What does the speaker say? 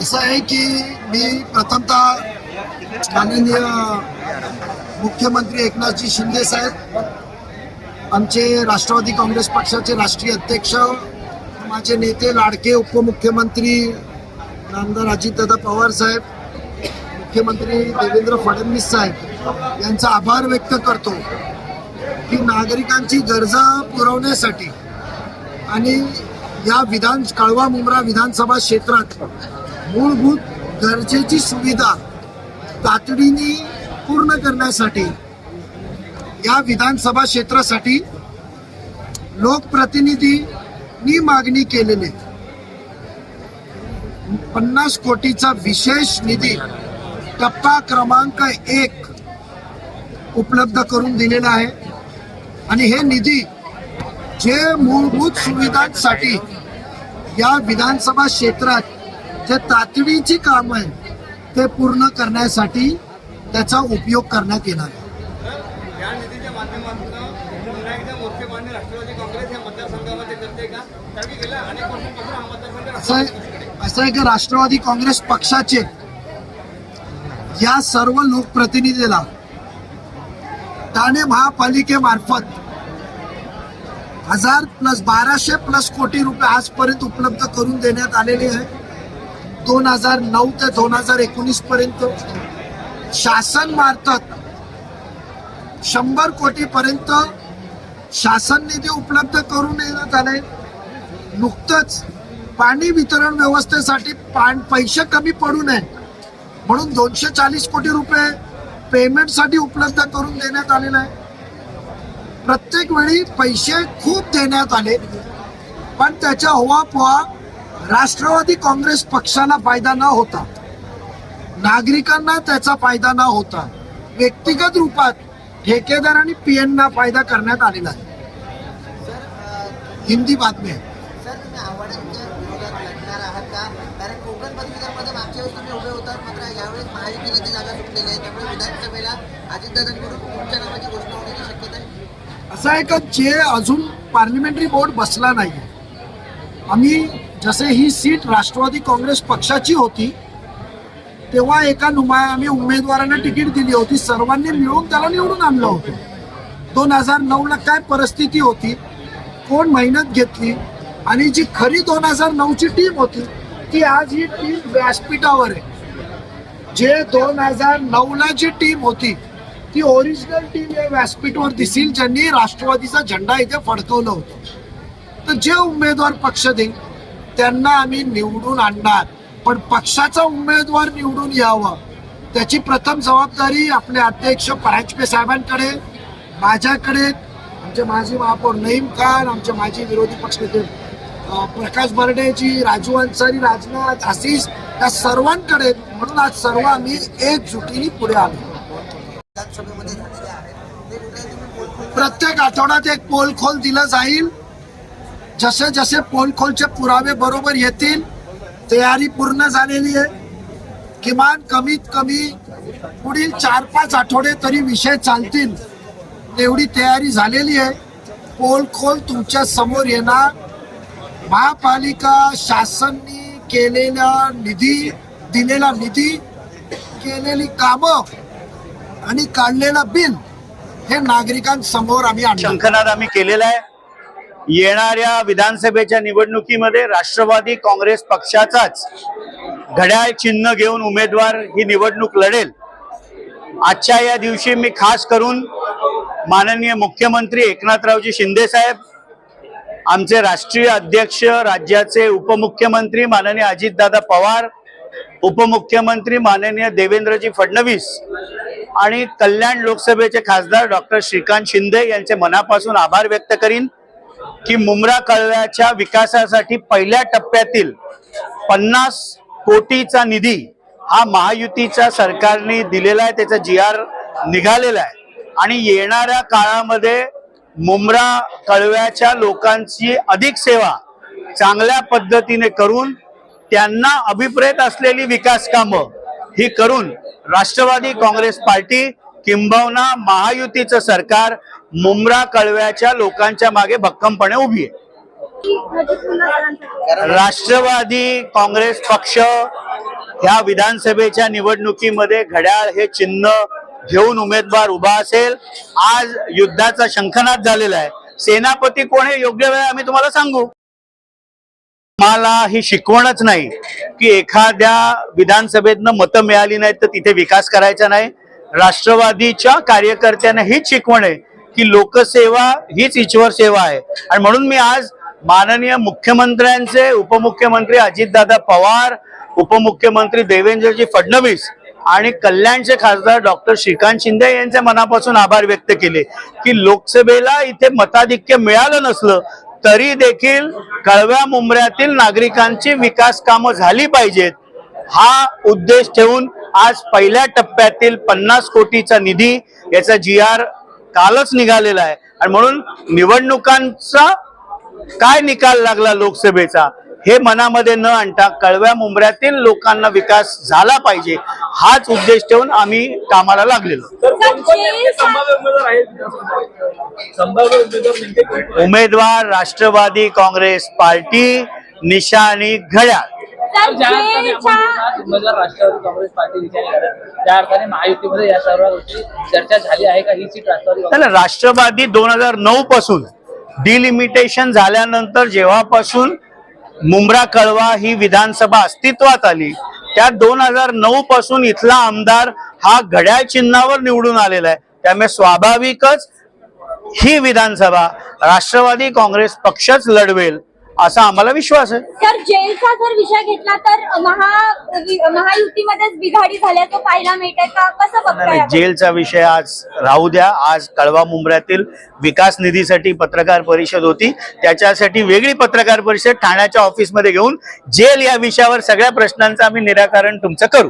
असं आहे की मी प्रथमतः माननीय मुख्यमंत्री एकनाथजी शिंदे साहेब आमचे राष्ट्रवादी काँग्रेस पक्षाचे राष्ट्रीय अध्यक्ष माझे नेते लाडके उपमुख्यमंत्री नामदार अजितदादा पवार साहेब मुख्यमंत्री देवेंद्र फडणवीस साहेब यांचा आभार व्यक्त करतो की नागरिकांची गरजा पुरवण्यासाठी आणि या विधान कळवा मुंब्रा विधानसभा क्षेत्रात मूलभूत गरजेची सुविधा तातडीने पूर्ण करण्यासाठी या विधानसभा क्षेत्रासाठी लोकप्रतिनिधींनी मागणी केलेली पन्नास कोटीचा विशेष निधी टप्पा क्रमांक एक उपलब्ध करून दिलेला आहे. आणि हे निधी जे मूलभूत सुविधांसाठी या विधानसभा क्षेत्रात जे तातडीची काम आहे ते पूर्ण करण्यासाठी त्याचा उपयोग करण्यात येणार हा आहे. असं आहे की राष्ट्रवादी काँग्रेस पक्षाचे या सर्व लोकप्रतिनिधीला ठाणे महापालिकेमार्फत हजार प्लस बाराशे प्लस कोटी रुपये आजपर्यंत उपलब्ध करून देण्यात आलेले आहे. दोन हजार नऊ ते दोन हजार एकोणीस पर्यंत शासन मार्फत शंभर कोटी पर्यंत शासन निधी उपलब्ध करून देण्यात आले. नुकतंच पाणी वितरण व्यवस्थेसाठी पैसे कमी पडू नये म्हणून दोनशे चाळीस कोटी रुपये पेमेंटसाठी उपलब्ध करून देण्यात आलेलं आहे. प्रत्येक वेळी पैसे खूप देण्यात आले. पण त्याच्या होवापोहा राष्ट्रवादी काँग्रेस पक्षाला फायदा न होता नागरिकांना त्याचा फायदा न होता व्यक्तिगत रूपात ठेकेदार आणि पीएनना फायदा करण्यात आलेला आहे. हिंदी बातमी आहे. असं आहे. का जे अजून पार्लिमेंटरी बोर्ड बसला नाही आम्ही जसे ही सीट राष्ट्रवादी काँग्रेस पक्षाची होती तेव्हा एका नुमा आम्ही उमेदवारांना तिकीट दिली होती. सर्वांनी मिळून त्याला निवडून आणलं होतं. दोन हजार नऊला काय परिस्थिती होती कोण मेहनत घेतली आणि जी खरी दोन हजार नऊची टीम होती ती आज ही टीम व्यासपीठावर आहे. जे दोन हजार नऊला जी टीम होती ती ओरिजिनल टीम या व्यासपीठवर दिसेल ज्यांनी राष्ट्रवादीचा झेंडा इथे फडकवलं होतं. तर जे उमेदवार पक्ष देईल त्यांना आम्ही निवडून आणणार. पण पक्षाचा उमेदवार निवडून यावं. त्याची प्रथम जबाबदारी आपले अध्यक्ष परांजपे साहेबांकडे माझ्याकडे आमचे माजी महापौर नईम खान आमचे माजी विरोधी पक्षनेते प्रकाश बर्डेजी राजू अन्सारी राजनाथ आशिष या सर्वांकडे म्हणून आज सर्व आम्ही एकजुटीने पुढे आलो. प्रत्येक आठवड्यात एक पोल खोल दिलं जाईल. जसे जसे पोल खोलचे पुरावे बरोबर येतील तयारी पूर्ण झालेली आहे. किमान कमीत कमी पुढील चार पाच आठवडे तरी विषय चालतील एवढी तयारी झालेली आहे. पोल खोल तुमच्यासमोर येणार. महापालिका शासननी केलेला निधी दिलेला निधी केलेली कामं आणि काढलेलं बिल हे नागरिकांसमोर आम्ही शंखनाद आम्ही केलेला आहे. येणाऱ्या विधानसभेच्या निवडणुकीमध्ये राष्ट्रवादी काँग्रेस पक्षाचाच घड्याळ चिन्ह घेऊन उमेदवार ही निवडणूक लढेल. आजच्या या दिवशी मी खास करून माननीय मुख्यमंत्री एकनाथरावजी शिंदे साहेब आमचे राष्ट्रीय अध्यक्ष राज्याचे उपमुख्यमंत्री माननीय अजितदादा पवार उपमुख्यमंत्री माननीय देवेंद्रजी फडणवीस आणि कल्याण लोकसभेचे खासदार डॉक्टर श्रीकांत शिंदे यांचे मनापासून आभार व्यक्त करीन. की मुंब्रा कळव्याच्या विकासासाठी पहिल्या टप्प्यातील पन्नास कोटीचा निधी हा महायुतीच्या सरकारने दिलेला आहे त्याचा जी आर निघालेला आहे. आणि येणाऱ्या काळामध्ये मुंब्रा कळव्याच्या लोकांची अधिक सेवा चांगल्या पद्धतीने करून त्यांना अभिप्रेत असलेली विकास कामं ही करून राष्ट्रवादी काँग्रेस पार्टी किंबहुना महायुतीचं सरकार मुंब्रा कळव्याच्या लोकांच्या मागे भक्कमपणे उभी आहे. राष्ट्रवादी काँग्रेस पक्ष ह्या विधानसभेच्या निवडणुकीमध्ये घड्याळ हे चिन्ह घेऊन उमेदवार उभा असेल. आज युद्धाचा शंखनाद झालेला आहे. सेनापती कोण हे योग्य वेळ आम्ही तुम्हाला सांगू. मला ही शिकवणच नाही की एखाद्या विधानसभेतनं मतं मिळाली नाहीत तर तिथे विकास करायचा नाही. राष्ट्रवादीच्या कार्यकर्त्यांना हीच शिकवण आहे की लोकसेवा हीच ईश्वर सेवा आहे. आणि म्हणून मी आज माननीय मुख्यमंत्र्यांचे उपमुख्यमंत्री अजितदादा पवार उपमुख्यमंत्री देवेंद्रजी फडणवीस आणि कल्याणचे खासदार डॉक्टर श्रीकांत शिंदे यांचे मनापासून आभार व्यक्त केले की लोकसभेला इथे मताधिक्य मिळालं नसलं तरी देखील कळव्या मुंबऱ्यातील नागरिकांची विकास कामं झाली पाहिजेत. हा उद्देश ठेवून आज पहिल्या टप्प्यातील पन्नास कोटीचा निधी याचा जी आर कालच निघालेला आहे. आणि म्हणून निवडणुकांचा काय निकाल लागला लोकसभेचा हे मनामध्ये न आणता कळव्या मुंबऱ्यातील लोकांना विकास झाला पाहिजे हाच उद्देश ठेवून आम्ही कामाला लागलेलो? उमेदवार राष्ट्रवादी काँग्रेस पार्टी निशाणी घड्याळ. राष्ट्रवादी काँग्रेस पार्टी विचार करत त्या अर्थाने महायुतीमध्ये या सर्व गोष्टी चर्चा झाली आहे का? ही सीट राष्ट्रवादी काँग्रेस त्याला राष्ट्रवादी दोन हजार नऊ पासून डिलिमिटेशन झाल्यानंतर जेव्हापासून मुंब्रा कळवा ही विधानसभा अस्तित्वात आली त्या दोन हजार नऊ पासून इथला आमदार हा घड्याळ चिन्हावर निवडून आलेला आहे. त्यामुळे स्वाभाविकच ही विधानसभा राष्ट्रवादी काँग्रेस पक्षच लढवेल. असा आम्हाला विश्वास आहे. तर जेलचा जर विषय घेतला तर महा वि- महायुतीमध्येच बिघाडी झाल्याचं पाहायला मिळतंय का? कसं बघताय नाही, आपण? जेलचा विषय आज राहू द्या. आज कळवा मुंबऱ्यातील विकास निधीसाठी पत्रकार परिषद होती. त्याच्यासाठी वेगळी पत्रकार परिषद ठाण्याच्या ऑफिसमध्ये घेऊन जेल या विषयावर सगळ्या प्रश्नांचं आम्ही निराकरण तुमचं करू.